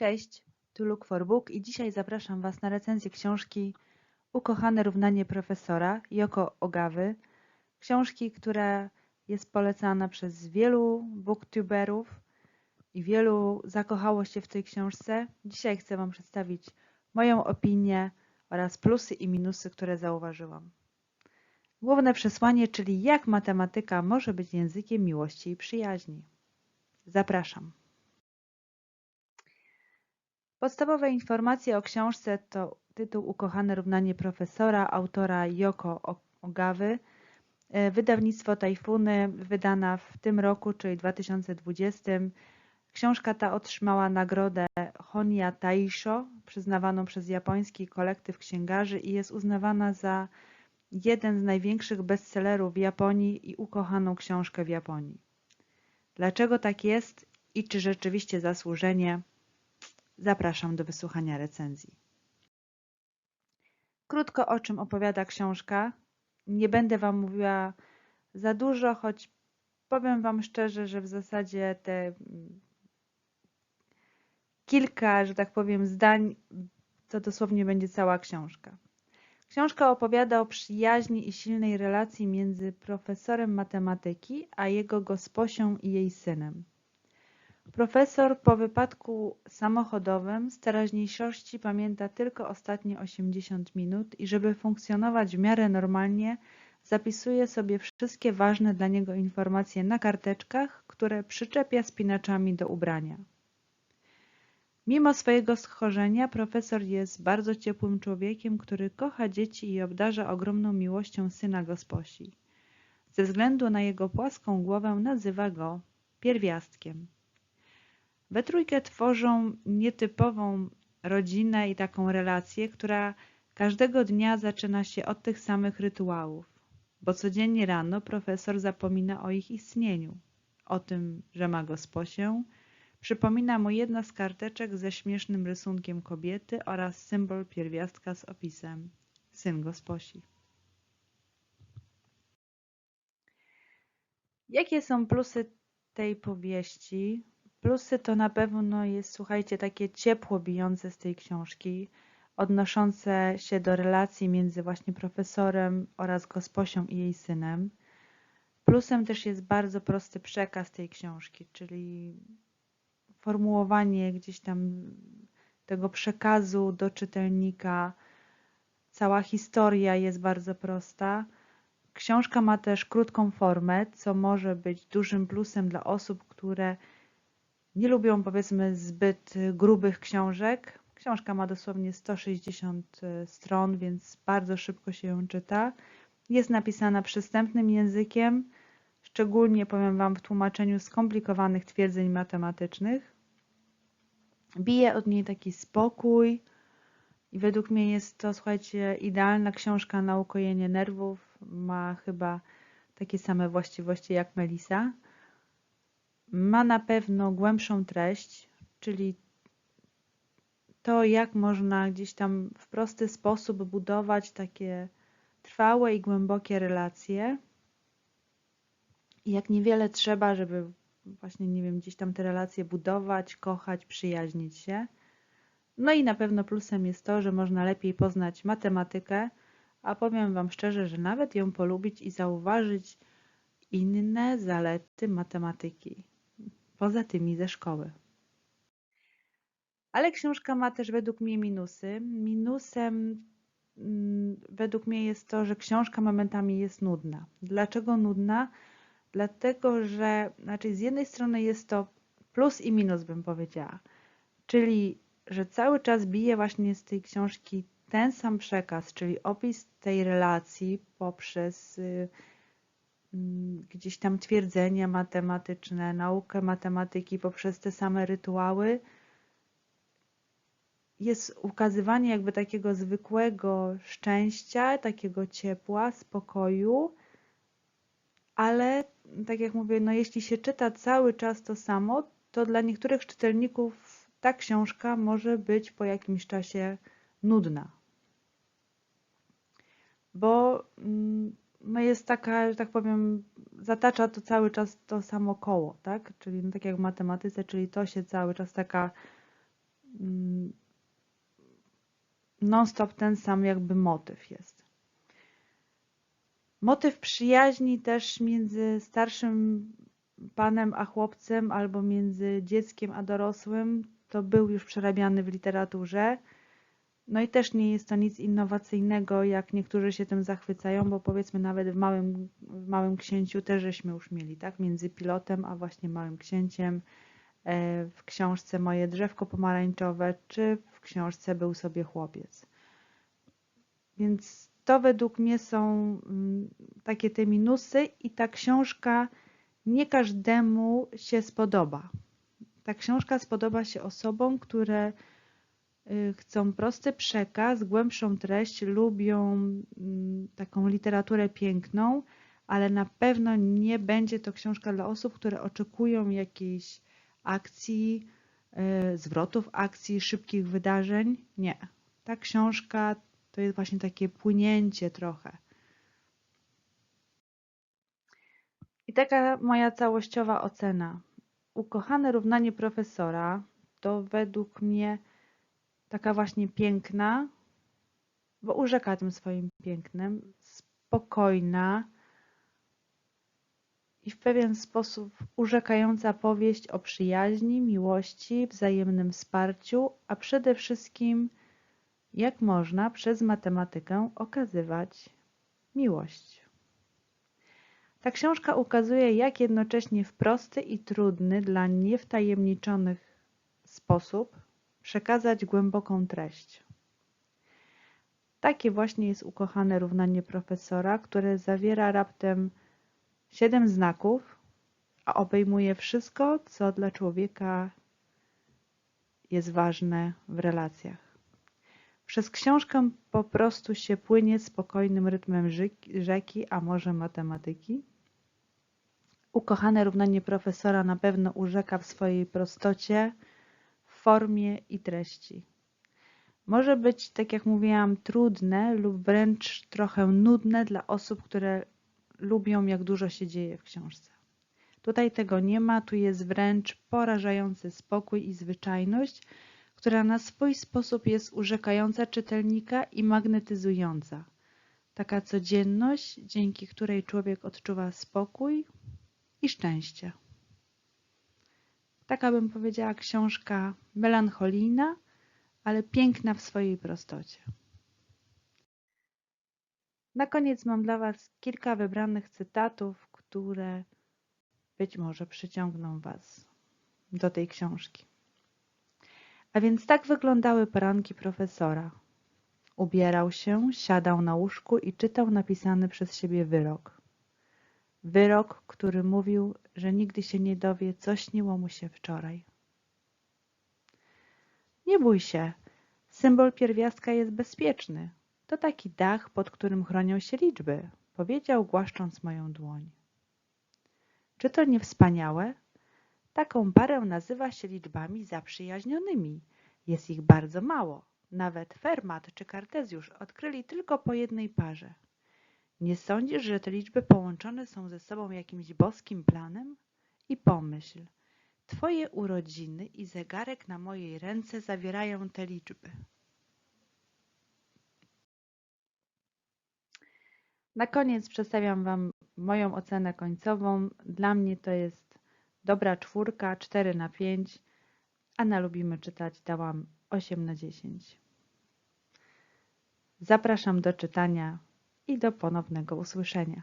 Cześć, tu Look for Book i dzisiaj zapraszam Was na recenzję książki Ukochane równanie profesora Joko Ogawy. Książki, która jest polecana przez wielu booktuberów i wielu zakochało się w tej książce. Dzisiaj chcę Wam przedstawić moją opinię oraz plusy i minusy, które zauważyłam. Główne przesłanie, czyli jak matematyka może być językiem miłości i przyjaźni. Zapraszam. Podstawowe informacje o książce to tytuł Ukochane równanie profesora, autora Yoko Ogawy, e, wydawnictwo Tajfuny, wydana w tym roku, czyli 2020. Książka ta otrzymała nagrodę Honya Taisho, przyznawaną przez japoński kolektyw księgarzy i jest uznawana za jeden z największych bestsellerów w Japonii i ukochaną książkę w Japonii. Dlaczego tak jest i czy rzeczywiście zasłużenie? Zapraszam do wysłuchania recenzji. Krótko o czym opowiada książka. Nie będę Wam mówiła za dużo, choć powiem Wam szczerze, że w zasadzie te mm, kilka, że tak powiem, zdań to dosłownie będzie cała książka. Książka opowiada o przyjaźni i silnej relacji między profesorem matematyki a jego gosposią i jej synem. Profesor po wypadku samochodowym z teraźniejszości pamięta tylko ostatnie 80 minut i żeby funkcjonować w miarę normalnie, zapisuje sobie wszystkie ważne dla niego informacje na karteczkach, które przyczepia spinaczami do ubrania. Mimo swojego schorzenia profesor jest bardzo ciepłym człowiekiem, który kocha dzieci i obdarza ogromną miłością syna gosposi. Ze względu na jego płaską głowę nazywa go pierwiastkiem. We trójkę tworzą nietypową rodzinę i taką relację, która każdego dnia zaczyna się od tych samych rytuałów, bo codziennie rano profesor zapomina o ich istnieniu, o tym, że ma gosposię, przypomina mu jedna z karteczek ze śmiesznym rysunkiem kobiety oraz symbol pierwiastka z opisem syn gosposi. Jakie są plusy tej powieści? Plusy to na pewno jest, słuchajcie, takie ciepło bijące z tej książki, odnoszące się do relacji między właśnie profesorem oraz gosposią i jej synem. Plusem też jest bardzo prosty przekaz tej książki, czyli formułowanie gdzieś tam tego przekazu do czytelnika. Cała historia jest bardzo prosta. Książka ma też krótką formę, co może być dużym plusem dla osób, które nie lubią powiedzmy zbyt grubych książek. Książka ma dosłownie 160 e, stron, więc bardzo szybko się ją czyta. Jest napisana przystępnym językiem, szczególnie powiem Wam w tłumaczeniu skomplikowanych twierdzeń matematycznych. Bije od niej taki spokój i według mnie jest to, słuchajcie, idealna książka na ukojenie nerwów. Ma chyba takie same właściwości jak Melisa ma na pewno głębszą treść, czyli to, jak można gdzieś tam w prosty sposób budować takie trwałe i głębokie relacje. I jak niewiele trzeba, żeby właśnie, nie wiem, gdzieś tam te relacje budować, kochać, przyjaźnić się. No i na pewno plusem jest to, że można lepiej poznać matematykę, a powiem Wam szczerze, że nawet ją polubić i zauważyć inne zalety matematyki poza tymi ze szkoły. Ale książka ma też według mnie minusy. Minusem mm, według mnie jest to, że książka momentami jest nudna. Dlaczego nudna? Dlatego, że znaczy z jednej strony jest to plus i minus, bym powiedziała. Czyli, że cały czas bije właśnie z tej książki ten sam przekaz, czyli opis tej relacji poprzez y, gdzieś tam twierdzenia matematyczne, naukę matematyki poprzez te same rytuały, jest ukazywanie jakby takiego zwykłego szczęścia, takiego ciepła, spokoju, ale tak jak mówię, no jeśli się czyta cały czas to samo, to dla niektórych czytelników ta książka może być po jakimś czasie nudna. Bo mm, no jest taka, że tak powiem, zatacza to cały czas to samo koło, tak? Czyli no tak jak w matematyce, czyli to się cały czas taka mm, non-stop ten sam jakby motyw jest. Motyw przyjaźni też między starszym panem a chłopcem albo między dzieckiem a dorosłym to był już przerabiany w literaturze. No i też nie jest to nic innowacyjnego, jak niektórzy się tym zachwycają, bo powiedzmy nawet w Małym, w małym Księciu też żeśmy już mieli, tak? Między pilotem a właśnie Małym Księciem e, w książce Moje drzewko pomarańczowe, czy w książce Był sobie chłopiec. Więc to według mnie są mm, takie te minusy i ta książka nie każdemu się spodoba. Ta książka spodoba się osobom, które chcą prosty przekaz, głębszą treść, lubią mm, taką literaturę piękną, ale na pewno nie będzie to książka dla osób, które oczekują jakiejś akcji, y, zwrotów akcji, szybkich wydarzeń. Nie. Ta książka to jest właśnie takie płynięcie trochę. I taka moja całościowa ocena. Ukochane równanie profesora to według mnie taka właśnie piękna, bo urzeka tym swoim pięknem, spokojna i w pewien sposób urzekająca powieść o przyjaźni, miłości, wzajemnym wsparciu, a przede wszystkim jak można przez matematykę okazywać miłość. Ta książka ukazuje, jak jednocześnie w prosty i trudny dla niewtajemniczonych sposób przekazać głęboką treść. Takie właśnie jest ukochane równanie profesora, które zawiera raptem siedem znaków, a obejmuje wszystko, co dla człowieka jest ważne w relacjach. Przez książkę po prostu się płynie spokojnym rytmem rzeki, a może matematyki. Ukochane równanie profesora na pewno urzeka w swojej prostocie, formie i treści. Może być, tak jak mówiłam, trudne lub wręcz trochę nudne dla osób, które lubią, jak dużo się dzieje w książce. Tutaj tego nie ma, tu jest wręcz porażający spokój i zwyczajność, która na swój sposób jest urzekająca czytelnika i magnetyzująca. Taka codzienność, dzięki której człowiek odczuwa spokój i szczęście. Taka bym powiedziała książka melancholijna, ale piękna w swojej prostocie. Na koniec mam dla Was kilka wybranych cytatów, które być może przyciągną Was do tej książki. A więc tak wyglądały poranki profesora. Ubierał się, siadał na łóżku i czytał napisany przez siebie wyrok. Wyrok, który mówił, że nigdy się nie dowie, co śniło mu się wczoraj. Nie bój się, symbol pierwiastka jest bezpieczny. To taki dach, pod którym chronią się liczby, powiedział, głaszcząc moją dłoń. Czy to nie wspaniałe? Taką parę nazywa się liczbami zaprzyjaźnionymi. Jest ich bardzo mało. Nawet Fermat czy Kartezjusz odkryli tylko po jednej parze. Nie sądzisz, że te liczby połączone są ze sobą jakimś boskim planem? I pomyśl, twoje urodziny i zegarek na mojej ręce zawierają te liczby. Na koniec przedstawiam Wam moją ocenę końcową. Dla mnie to jest Dobra czwórka, 4 na 5, a na lubimy czytać dałam 8 na 10. Zapraszam do czytania i do ponownego usłyszenia.